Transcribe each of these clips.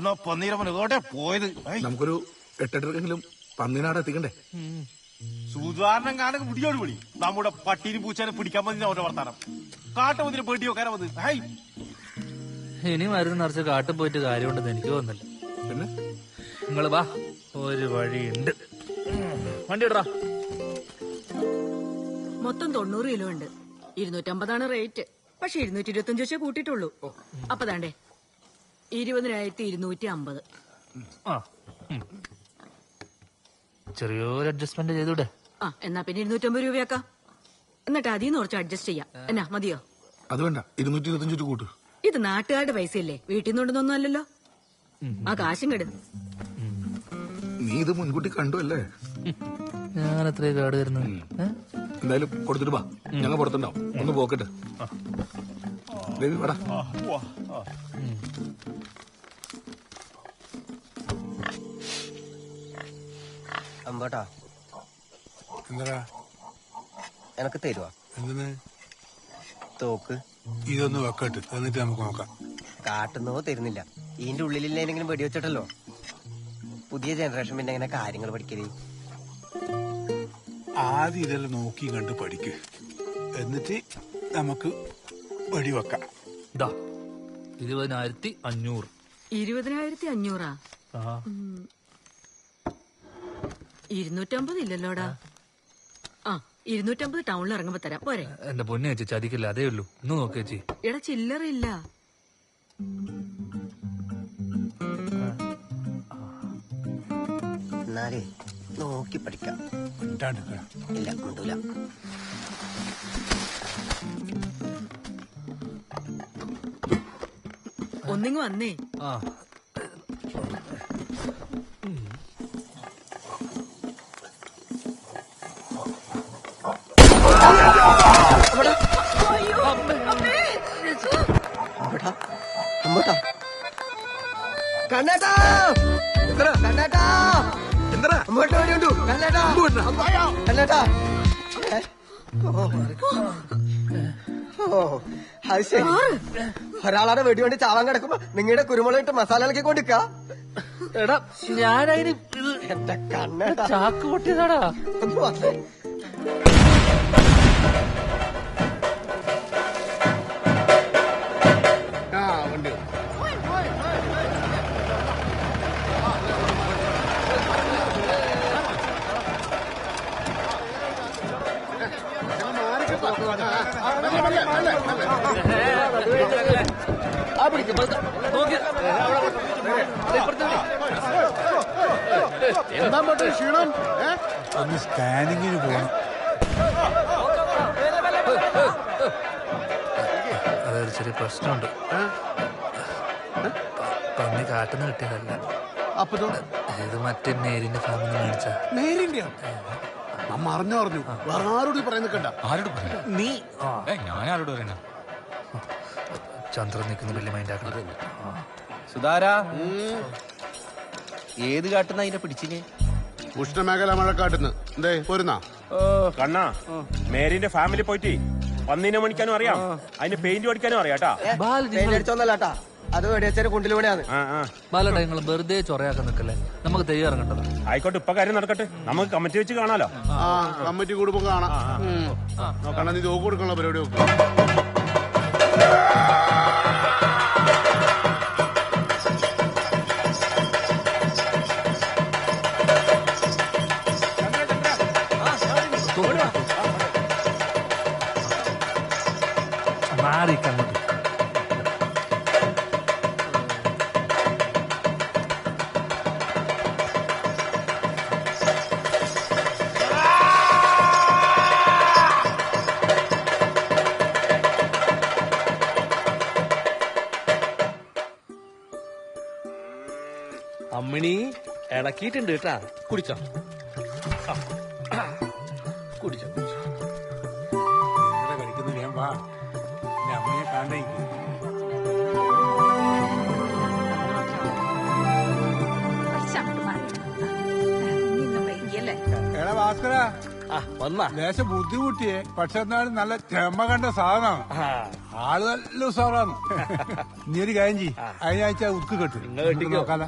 എന്നാ പന്നീരമ്മൻ ഇതോടെ പോയത്? നമുക്കൊരു എട്ടെട്ടെങ്കിലും പന്നിനാട് എത്തിക്കണ്ടേ? സുധാരണം കാണുക മുടിയോട് വിളി. നമ്മുടെ പട്ടീന് പൂച്ചാനെ പിടിക്കാൻ മതി അവരുടെ വർത്താനം. കാട്ടുമതിന് പേടി വെക്കാനാ വന്ന്. ഹൈ ഇനി മരുന്ന് നിറച്ച് കാട്ടിൽ പോയിട്ട് കാര്യമുണ്ടെന്ന് എനിക്ക് തോന്നുന്നില്ല. പിന്നെ? നിങ്ങൾ വാ ഒരു വഴിയുണ്ട്. വണ്ടി ഇടറാ മൊത്തം തൊണ്ണൂറ് കിലോ ഉണ്ട്. ഇരുന്നൂറ്റമ്പതാണ് റേറ്റ്. പക്ഷെ ഇരുന്നൂറ്റി ഇരുപത്തഞ്ച് വെച്ചേ കൂട്ടിയിട്ടുള്ളൂ. അപ്പൊ താണ്ടേ ഇരുപതിനായിരത്തി ഇരുന്നൂറ്റി അമ്പത് ആ ഉം. ചെറിയൊരു അഡ്ജസ്റ്റ്മെന്റ് ചെയ്തൂടെ? ആ എന്നാ പിന്നെ ഇരുന്നൂറ്റമ്പത് രൂപയാക്കാം. എന്നിട്ട് അതിൽ നിന്ന് കുറച്ച് അഡ്ജസ്റ്റ് ചെയ്യാം. എന്നാ മതിയോ? അത് വേണ്ട. ഇരുന്നൂറ്റി ഇരുപത്തഞ്ച് രൂപ കൂട്ട്. ഇത് നാട്ടുകാരുടെ പൈസയല്ലേ? വീട്ടിൽ നിന്ന് കൊണ്ടുവന്നൊന്നും അല്ലല്ലോ. ആ കാശും കെട് നീ ഇത് മുൻകൂട്ടി കണ്ടു അല്ലേ? ഞാൻ അത്രയും കാട് തരുന്നു ഏ? എന്തായാലും കൊടുത്തിട്ട് വാ. ഞങ്ങൾ പുറത്തുണ്ടാവും. ഒന്ന് പോക്കട്ടെ. ദേവി വാടാ. അമ്പോട്ടാ എന്താ എനക്ക് തരുവാ? എന്തിന് തോക്ക്. ഇതൊന്ന് വെക്കട്ട്. എന്നിട്ട് നമുക്ക് നോക്കാം. കാട്ടുന്നോ തരുന്നില്ല. ഇതിന്റെ ഉള്ളിലില്ലെങ്കിലും വെടിവെച്ചിട്ടല്ലോ? പുതിയ ജനറേഷൻ പിന്നെ എങ്ങനെ കാര്യങ്ങൾ പഠിക്കൽ? ആദ്യം ഇതെല്ലാം നോക്കി കണ്ട് പഠിക്ക്. എന്നിട്ട് നമുക്ക് വെടിവെക്കാം. ദാ ഇരുപതിനായിരത്തി അഞ്ഞൂറ്. ഇരുപതിനായിരത്തി അഞ്ഞൂറാ? ആ ഇരുന്നൂറ്റമ്പത് ഇല്ലല്ലോടാ ആ ഇരുന്നൂറ്റമ്പത് ടൗണിൽ ഇറങ്ങുമ്പോ തരാം. പോരെ. എന്റെ പൊന്നെ ചേച്ചി ചതിക്കില്ല? അതേ ഉള്ളൂ. ഒന്ന് നോക്ക് ചേച്ചി. എടാ ചില്ലറില്ല എന്നാലേ നോക്കി പഠിക്കാം. ഇല്ല മിണ്ടൂല. ഒന്നിങ്ങ് വന്നേ. ആ. അമ്പോട്ടാ കണ്ണേട്ടാ! കണ്ണേട്ടാ! എന്താ അമ്പോട്ട് വെടിയുണ്ടു കണ്ണേട്ടാ! കണ്ണേട്ടാ! ഏ? ഓ. ഓ അത് ശരി. ഒരാളാടെ വെടികൊണ്ട് ചാവാൻ കിടക്കുമ്പോ നിങ്ങളുടെ കുരുമുളക് ഇട്ട് മസാല ഇളക്കി കൊണ്ടിക്ക എടാ ഞാനതിന് ഇത് എന്റെ കണ്ണേട്ടാ ചാക്ക് പൊട്ടിയതാടാ. ഒന്ന് വന്നേ. പിടിക്ക് പതുക്കെ. നോക്കി ഒന്ന് സ്കാനിങ്ങിന് പോകണം അതൊരു ചെറിയ പ്രശ്നമുണ്ട് പന്നി കാട്ടുന്ന കിട്ടിയതല്ല അപ്പൊ ഇത് മറ്റേ മേരിന്റെ ഫാമിൽ നിന്ന് മേടിച്ച നേരിന്റെ നമ്മ അറിഞ്ഞു പറഞ്ഞു വേറെ ആരോട് പറയുന്ന കണ്ട ആരോട് നീ ഞാൻ ആരോട് പറയണ ചന്ദ്രൻ നിൽക്കുന്ന വലിയ മൈൻഡ് ആക്കണം. സുധാരാ. ഏത് കാട്ടുന്ന അതിനെ പിടിച്ചിന്? ഉഷ്ണമേഖല മഴക്കാട്ടുന്ന്. എന്തേ പോരുന്നാ? കണ്ണാ മേരിന്റെ ഫാമിലി പോയിട്ട് പന്നീനെ മണിക്കാനും അറിയാം. അതിന് പെയിന്റ് പഠിക്കാനും അറിയാട്ടാ പെയിന്റ് അടിച്ചോന്നല്ലാട്ടാ. അത് വെടിവെച്ചൊരു കൊണ്ടിലൂടെയാണ്. ആ നിങ്ങൾ വെറുതെ ചൊറയാക്കാൻ നിൽക്കല്ലേ? നമുക്ക് തെയ്യം ഇറങ്ങേണ്ടതാ ആയിക്കോട്ടെ ഇപ്പൊ കാര്യം നടക്കട്ടെ. നമുക്ക് കമ്മിറ്റി വെച്ച് കാണാലോ? ആ കമ്മിറ്റി കൂടുമ്പോ കാണാം. നോക്കണ നീ തോക്ക് കൊടുക്കണ പരിപാടി നോക്കും മാറി കങ്ങോട്ട് അമ്മിണി ഇളക്കിയിട്ടുണ്ട് കേട്ടാ. കുടിച്ചോ. കുടിച്ചോ. ഇവിടെ ഞാൻ വാ. അമ്മയെ കാണേ എടാ ഭാസ്കര ലേശം ബുദ്ധിമുട്ടിയേ. പക്ഷെ എന്നാലും നല്ല ചെമ്മ കണ്ട സാധനമാണ്. ആൾ നല്ല ഉസാറാണ് നീ ഒരു കാര്യം ചെയ്യ്. അതിനാഴ്ച ഉക്ക് കെട്ടു. നോക്കാല.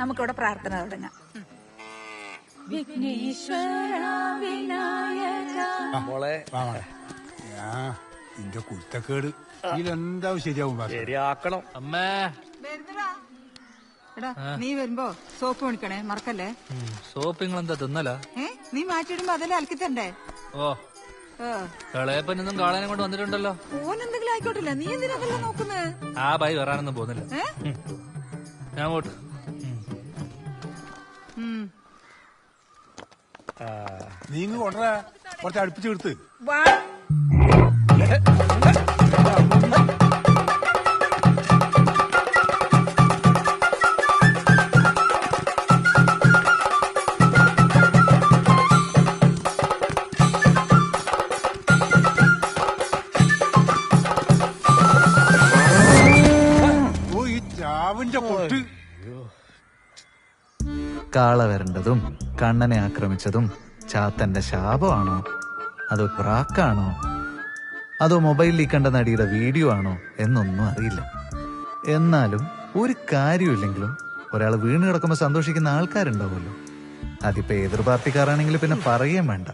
നമുക്കിവിടെ പ്രാർത്ഥന തുടങ്ങാം. മോളെ. ആ നിന്റെ കുത്തക്കേട് ഇതിലെന്താവും ശരിയാവും. ശരിയാക്കണം. അമ്മേ. എടാ നീ വരുമ്പോ സോപ്പ് മേടിക്കണേ മറക്കല്ലേ? സോപ്പ് എന്താ തിന്നല? നീ മാറ്റിയിടുമ്പോ അതെല്ലാം അലക്കി തണ്ടേ ഓ. കളയപ്പനൊന്നും കാളനെ കൊണ്ട് വന്നിട്ടുണ്ടല്ലോ. ഓൻ എന്തെങ്കിലും ആയിക്കോട്ടില്ല നീ എന്തിനാ അതെല്ലാം നോക്കുന്നത്? ആ ബൈ വരാനൊന്നും പോകുന്നില്ല. ഞാൻ പോട്ട് ഉം. നീ ഇങ്ങ് കൊണ്ടുവരാ. കുറച്ച് അടുപ്പിച്ച് എടുത്ത്. കാള വരണ്ടതും കണ്ണനെ ആക്രമിച്ചതും ചാത്തന്റെ ശാപമാണോ? അതോ പ്രാക്കാണോ? അതോ മൊബൈലിൽ കണ്ട നടിയുടെ വീഡിയോ ആണോ എന്നൊന്നും അറിയില്ല. എന്നാലും ഒരു കാര്യമില്ലെങ്കിലും ഒരാൾ വീണ് കിടക്കുമ്പോൾ സന്തോഷിക്കുന്ന ആൾക്കാരുണ്ടാവുമല്ലോ. അതിപ്പോ എതിർ പാർട്ടിക്കാരാണെങ്കിൽ പിന്നെ പറയുകയും വേണ്ട.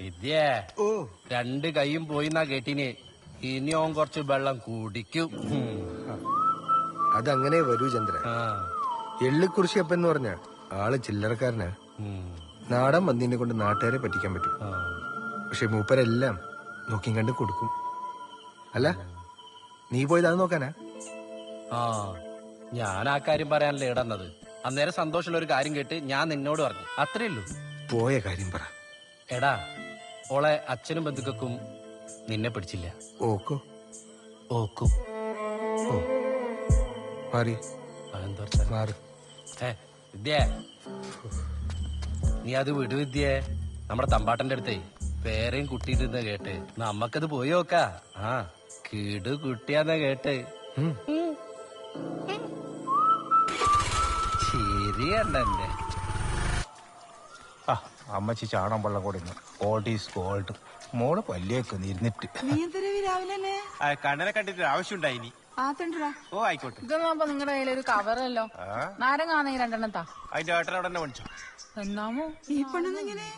വിദ്യ രണ്ട് കൈയും പോയി എന്നാ കേട്ടിന്. ഇനി ഓൻ കുറച്ച് വെള്ളം കുടിക്കും. അതങ്ങനെ വരൂ ചന്ദ്ര ആ. എള്ളിക്കുറിശിയപ്പൻ എന്ന് പറഞ്ഞ ആൾ ചില്ലറക്കാരനാ. നാടൻ മന്തിനെ കൊണ്ട് നാട്ടുകാരെ പറ്റിക്കാൻ പറ്റും. പക്ഷെ മൂപ്പരെല്ലാം നോക്കി കണ്ട് കൊടുക്കും. അല്ല നീ പോയതാന്ന് നോക്കാനാ? ആ ഞാൻ ആ കാര്യം പറയാനല്ലേ ഇടന്നത്. അന്നേരം സന്തോഷമുള്ള ഒരു കാര്യം കേട്ട് ഞാൻ നിന്നോട് പറഞ്ഞു. അത്രേ ഉള്ളൂ. പോയ കാര്യം പറ. എടാ ഓളെ അച്ഛനും ബന്ധുക്കൾക്കും നിന്നെ പിടിച്ചില്ല. ഓക്കോ? ഓക്കോ. ഓ മാറി. വിദ്യേ. നീ അത് വിടു വിദ്യ. നമ്മുടെ തമ്പാട്ടന്റെ അടുത്തേ. പേരെയും കുട്ടിയിട്ടിരുന്ന കേട്ട്. നമ്മക്കത് പോയി നോക്കാ. ആ കിടു കുട്ടിയാന്ന കേട്ട്. ശരിയണ്ടെ ആ അമ്മച്ചി ചാണം വെള്ളം കൊടുക്കുന്നു ഗോൾഡ് ഈസ് ഗോൾഡ് മോൾ പല്ലിയൊക്കെ ഇരുന്നിട്ട്. കണ്ണനെ കണ്ടിട്ട് ആവശ്യമുണ്ടായി ഇനി. ആ തണ്ടടാ ഓ ആയിക്കോട്ടെ. ഇതൊന്നും നിങ്ങളുടെ കയ്യിൽ ഒരു കവറല്ലോ നാരങ്ങ ആണെങ്കിൽ രണ്ടെണ്ണം താ. അതിന്റെ തന്നെ എന്നാമോ? ഈ പെണ്ണെന്നിങ്ങനെ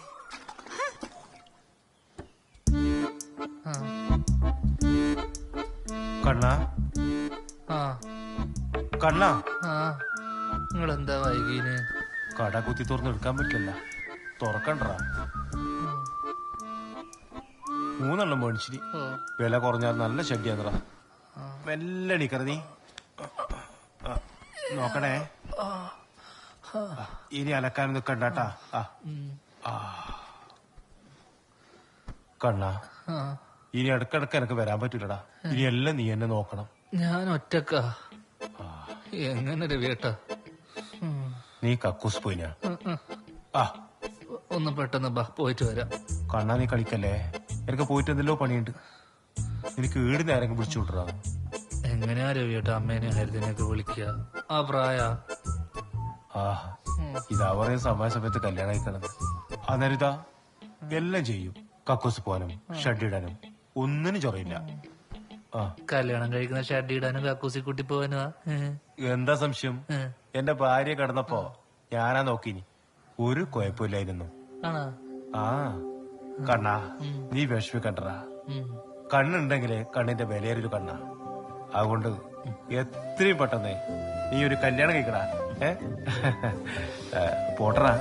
കണ്ണാ? ആ. കണ്ണാ? ആ. നിങ്ങൾ എന്താ വൈകീന്? കട കുത്തി തുറന്ന് എടുക്കാൻ പറ്റില്ല. തുറക്കണ്ടാ. മൂന്നെണ്ണം മേടിച്ചിരി. വില കുറഞ്ഞാൽ നല്ല ശല്യാന്നറ മെല്ലെ എണീക്കറ നീ ആ, നോക്കണേ. ഇനി അലക്കാൻ നിക്കണ്ടാട്ടാ. കണ്ണാ ഇനി ഇടക്കിടക്ക് എനക്ക് വരാൻ പറ്റൂലടാ. ഇനി എല്ലാം നീ എന്നെ നോക്കണം. ഞാൻ ഒറ്റക്കാ. എങ്ങനെ രവിയേട്ടാ നീ കക്കൂസ് പോയിനാ ആ. ഒന്ന് പെട്ടെന്ന് ബാ പോയിട്ട് വരാം. കണ്ണാ നീ കളിക്കല്ലേ? എനിക്ക് പോയിട്ട് എന്തെല്ലോ പണിയുണ്ട്. എനിക്ക് വീട് ആരെങ്കിലും പിടിച്ചു വിട്ടറാ എങ്ങനെയാ രവിയേട്ടാ അമ്മേനെ ഹരിതനെയൊക്കെ വിളിക്കുക? ആ പ്രായ? ആ ഇതാ പറയുന്ന സമയ സമയത്ത് കല്യാണം കഴിക്കണത് അന്നേരം എല്ലാം ചെയ്യും. കക്കൂസ് പോകാനും ഷഡിടാനും ഒന്നിനും ചൊറയില്ല. കല്യാണം കഴിക്കുന്ന ഷഡിടാനും കക്കൂസി കൂട്ടി പോകാനും എന്താ സംശയം? എന്റെ ഭാര്യ കിടന്നപ്പോ ഞാനാ നോക്കിനി. ഒരു കുഴപ്പമില്ലായിരുന്നു. ആ. കണ്ണാ നീ വിഷമിക്കണ്ടടാ. കണ്ണുണ്ടെങ്കിലേ കണ്ണിന്റെ വിലയേറിയൊരു കണ്ണാ. അതുകൊണ്ട് എത്രയും പെട്ടെന്ന് നീ ഒരു കല്യാണം കഴിക്കടാ. ഏ? പോട്ടറാ.